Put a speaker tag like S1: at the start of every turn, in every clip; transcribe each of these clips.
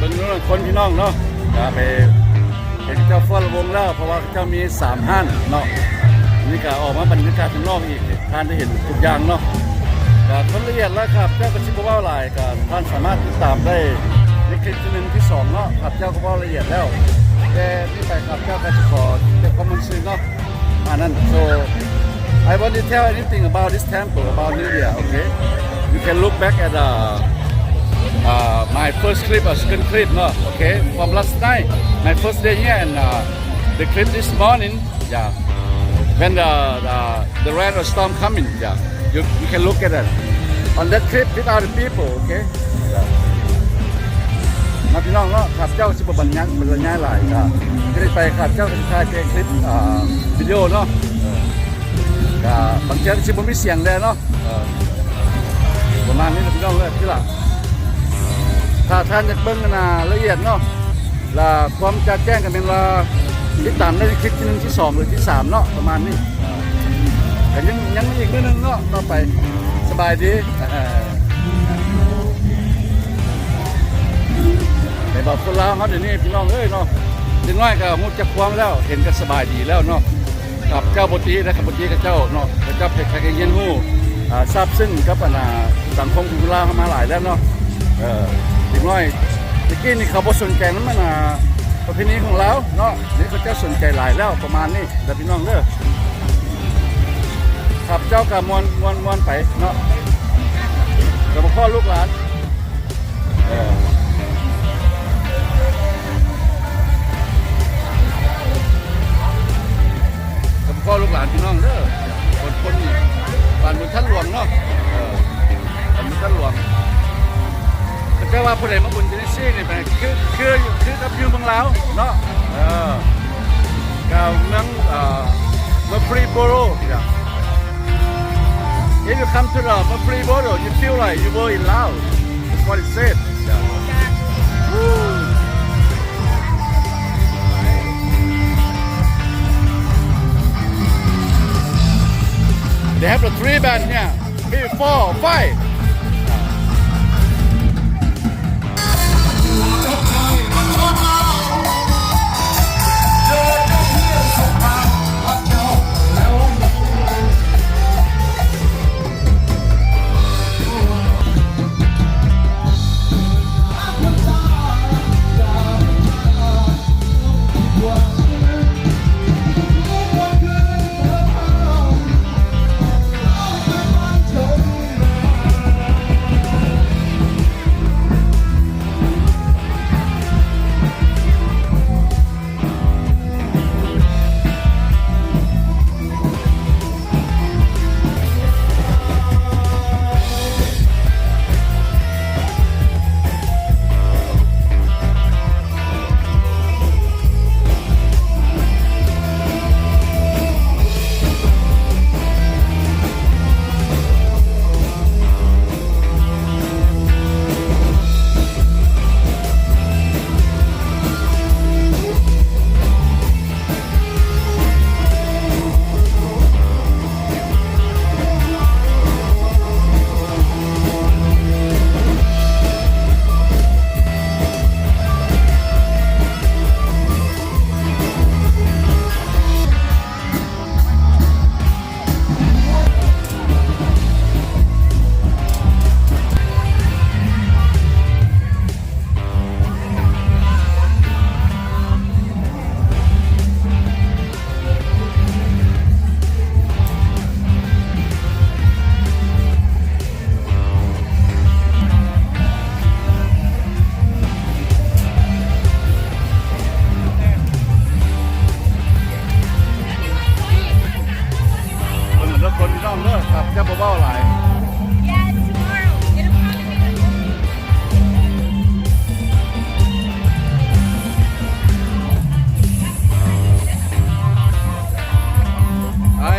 S1: พี่น้องเนาะก็ไปเห็นเจ้าฟ้อนวงแล้วเพราะว่าเจ้ามีสามห้านเนาะนี่ก็ออกมาบรรยากาศข้างนอกอีกท่านได้เห็นทุกอย่างเนาะก็คนละเอียดแล้วครับเจ้าก็ชิบว่าหลายก็ท่านสามารถติดตามได้ในคลิปที่หนึ่งที่สองเนาะครับเจ้าก็ว่าละเอียดแล้วแต่นี่ไปครับเจ้าก็จะขอเก็บข้อมูลซื้อเนาะอันนั้น so I want to tell anything about this temple about New Year okay you can look back at uh, uh, my first clip or second clip no okay from last night my first day here and uh, the clip this morning yeah when the the, the rain or storm coming yeah you, you can look at it on that clip with other people okay yeah. มาพี่น้องเนาะขับเจ้าสิบบรรยายบรรยายหลายครับก็ได้ไปขับเจ้าเป็นถ่ายเป็นคลิปอ่าวิดีโอเนาะเออก็บางเจ้าสิบ่มีเสียงแน่เนาะประมาณนี้นะพี่น้องเลยพี่หล่ะ ถ้าท่านจะเบิ่งกันนะละเอียดเนาะและความจะแจ้งกันเป็นว่าติดตามในคลิปที่หนึ่งที่สองหรือที่สามเนาะประมาณนี้แต่ยังยังมีอีกนิดนึงเนาะต่อไปสบายดีเออในบอกคนลาวเขาเดี๋ยวนี้พี่น้องเอ้ยเนาะเด็กน้อยก็มุดจะควงแล้วเห็นก็สบายดีแล้วเนาะกับเจ้าบตีและกับบตีกับเจ้าเนาะกับเจ้าเพชรแกเย็นหู้ทราบซึ่งกับปัญหาสังคมกุลาวเข้ามาหลายแล้วเนาะเออ เด็กน้อยตะกี้นี่เขาบ่สนใจนั้นมันอ่าประเพณีของเราเนาะนี่เขาเจ้าสนใจหลายแล้วประมาณนี้แต่พี่น้องเด้อครับเจ้ากับมวนมวนมวนไปเนาะกับพ่อลูกหลานเออกับพ่อลูกหลานพี่น้องเด้อคนคนบ้านบุญท่านหลวงเนาะเออบ้านบุญท่านหลวง แต่ว่าผู้ใดมาบุญจะได้ซี่นี่ไปคือคือคือกับอยู่เมืองลาวเนาะเออกับเมืองเอ่อเมืองฟรีโบโรเนี่ย If you come to the Mapri Boro, you feel like you were in Laos. That's what it said. Yeah. Woo. They have the three band here. Three, four, five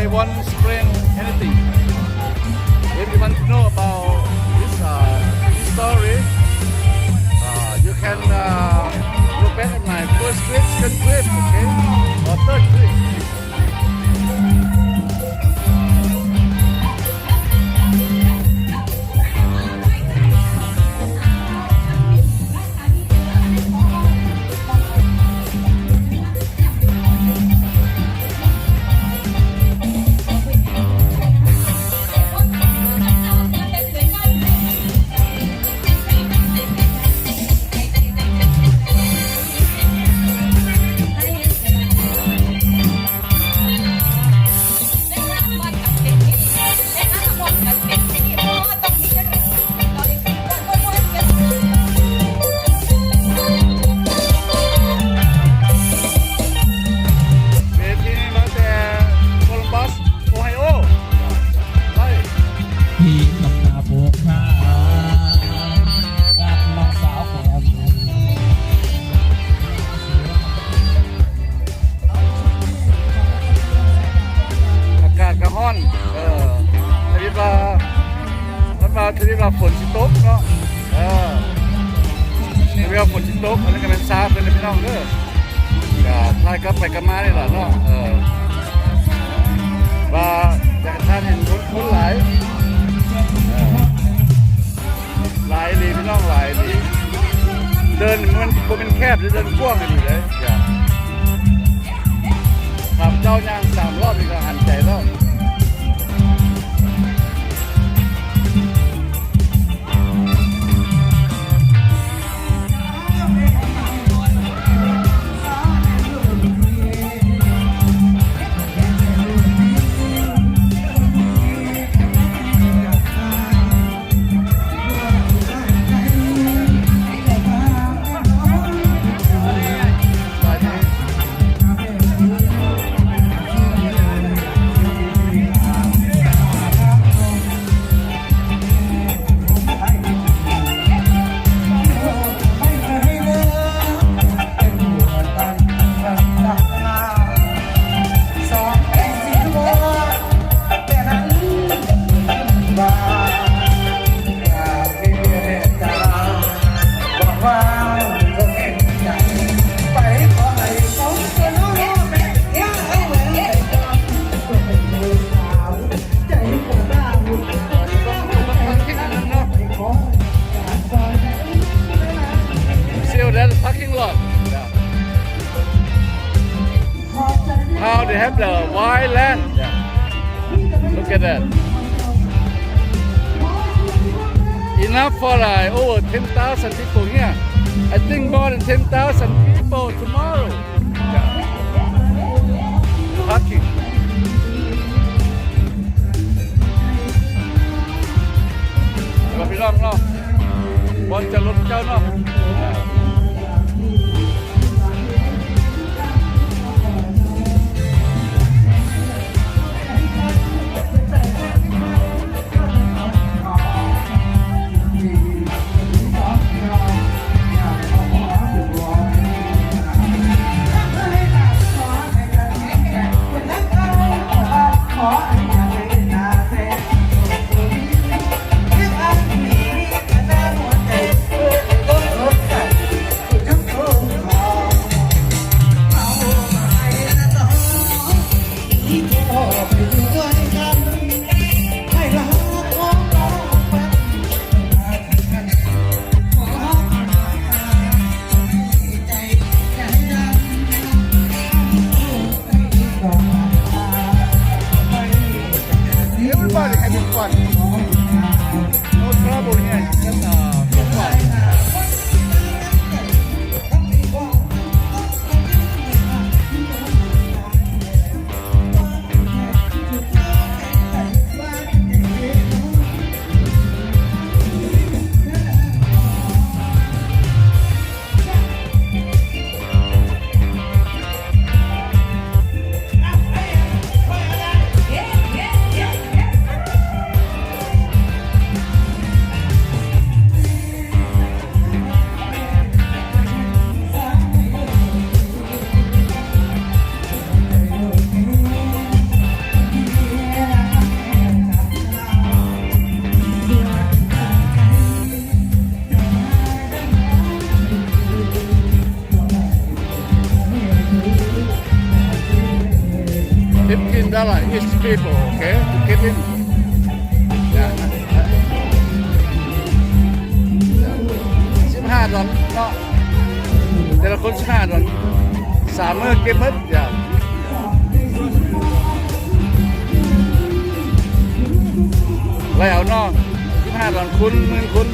S1: I to explain anything. If you want to know about this, uh, story, uh, you can uh, look back at my first clip, second clip, okay, or third clip. า
S2: ที่เรียกว่าฝน
S1: ชิโต๊ะเนาะเออเรีย
S2: กว่าฝ
S1: นชิโต๊ะอันนั้นก็เป็นซา
S2: เป็นพี่น้
S1: องเด้อก็พายก็ไปกันมาได้
S2: ล่ะเนาะเออว่าจากท่านเห็นคนคนหลายหลายลีพี่น้องหลายลีเดินมันเป็นแคบหรืเดินกว้างอยู่เลยอลับเจ้าย่างสามรอบอีกแล้วหันใจแล้ว น้องเนาะบอลจะลดเจ้าเนาะ 15 dollars each people, okay? To keep him. Yeah. 15ดอลเนาะแต่ละคนห้าดอลสามเมื่อเกมบมืดอย่างแล้วเนาห้าดอลคุณเมือนคุณ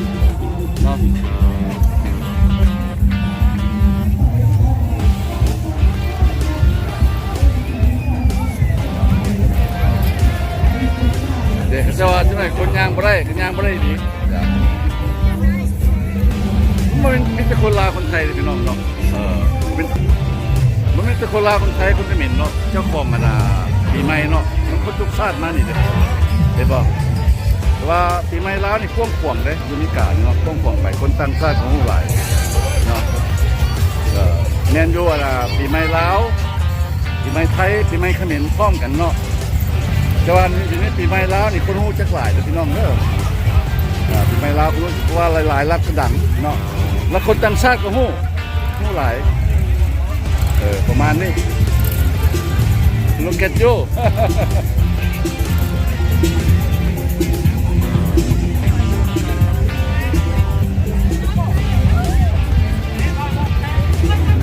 S2: เนาะ จะว่าจะไหนคนยางบ่ได้คนยางบ่ได้ดีอย่ามันเป็นมิตรคนลาวคนไทยเลยพี่น้องเนาะเออเป็นมันเป็นมิตรคนลาวคนไทยคนเขมรเนาะเจ้าของมันอะปีใหม่เนาะมันคนทุกชาติมานี่เด้เห็นบ่แต่ว่าปีใหม่ลาวนี่กว้างขวางเลยอยู่นิกาเนาะกว้างขวางไปคนต่างชาติของหลายเนาะเออแม่นอยู่ว่าล่ะปีใหม่ลาวปีใหม่ไทยปีใหม่เขมรพร้อมกันเนาะ แต่ว่าอยู่ในปีใหม่แลาวนี่คนฮู้จักหลายเด้อพี่น้องเด้ออ่าปีใหม่แลาวรู้ว่าหลายๆรัฐก็ดังเนาะแล้วคนต่างชาติก็หู้หู้หลายเออ
S1: ประมาณนี้ Look at you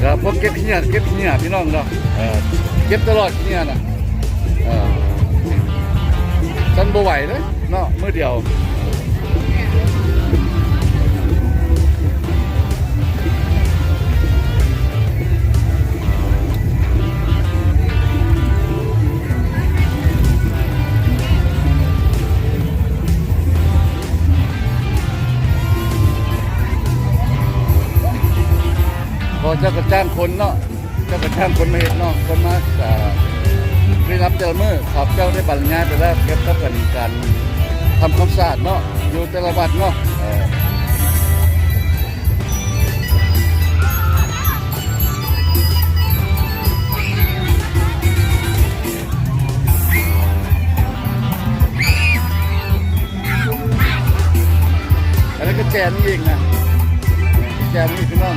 S1: ครับพวกเก็บขี้เงียเก็บขี้เงียพี่น้องเนาะเก็บตลอดขี้ยน่ะเออ ฉันบ่ไหวเลยเนาะมื้อเดียวพอเจ้าก็จ้างคนเนาะเจ้าก็จ้างคนมาเห็นเนาะคนมาอ่าได้รับเจอมือขอบเจ้าได้บรรยายไปแล้วเก็บก็เป็นการทำความสะอาดเนาะอยู่แต่ละวัดเนาะอันนี้ก็แจนนี่เองนะแจนนี่พี่น้อง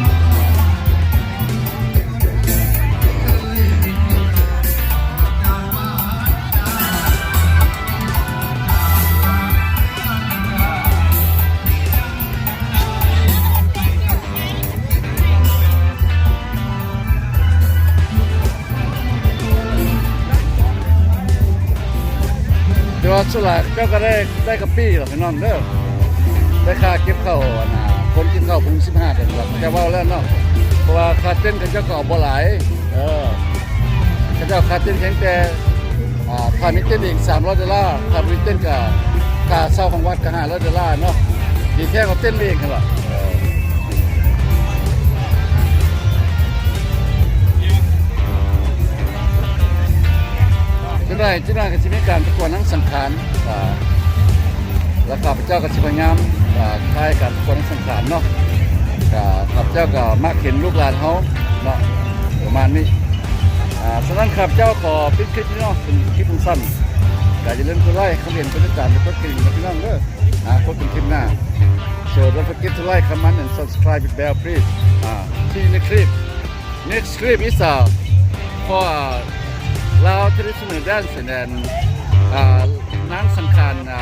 S1: สุดละเจ้าก็ได้ได้กระปี้หรอกพี่น้องเด้อได้ค่าเก็บเข้าอะนะคนกินเข้าพุงสิบห้าเดือนหรอกจะว่าแล้วเนาะเพราะว่าคาเต้นกับเจ้าก็เอบ่หลายเออเขาเจ้าคาเต้นแข็งแต่อ่าค่ามิเต้นอีกสามร้อยดอลลาร์ค่ามิเต้นกับกาเศร้าของวัดก็ห้าร้อยดอลลาร์เนาะดีแค่เขาเต้นเองกันหรอ เออจะได้จะได้ก็จะมีการประกวดนังสังขารแล้วข้าพเจ้าก็สิพยายามอ่าคลายการคนสังขารเนาะข้าพเจ้าก็มาเข็นลูกหลานเขาเนาะประมาณนี้อ่าฉะนั้นข้าพเจ้าขอปิดคลิปนี้เนาะเป็นคลิปสั้นๆก็อย่าลืมกดไลค์คอมเมนต์กดติดตามและกดกระดิ่งกับพี่น้องเด้ออ่าพบกันคลิปหน้า so don't forget to like comment and subscribe with bell please อ่า see you next clip next clip is uh, for uh, Lao traditional dance and then uh, นางสังขารอ่า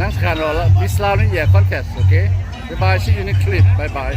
S1: Next kind of this loud in your contest, okay? Bye bye. See you next clip. Bye bye.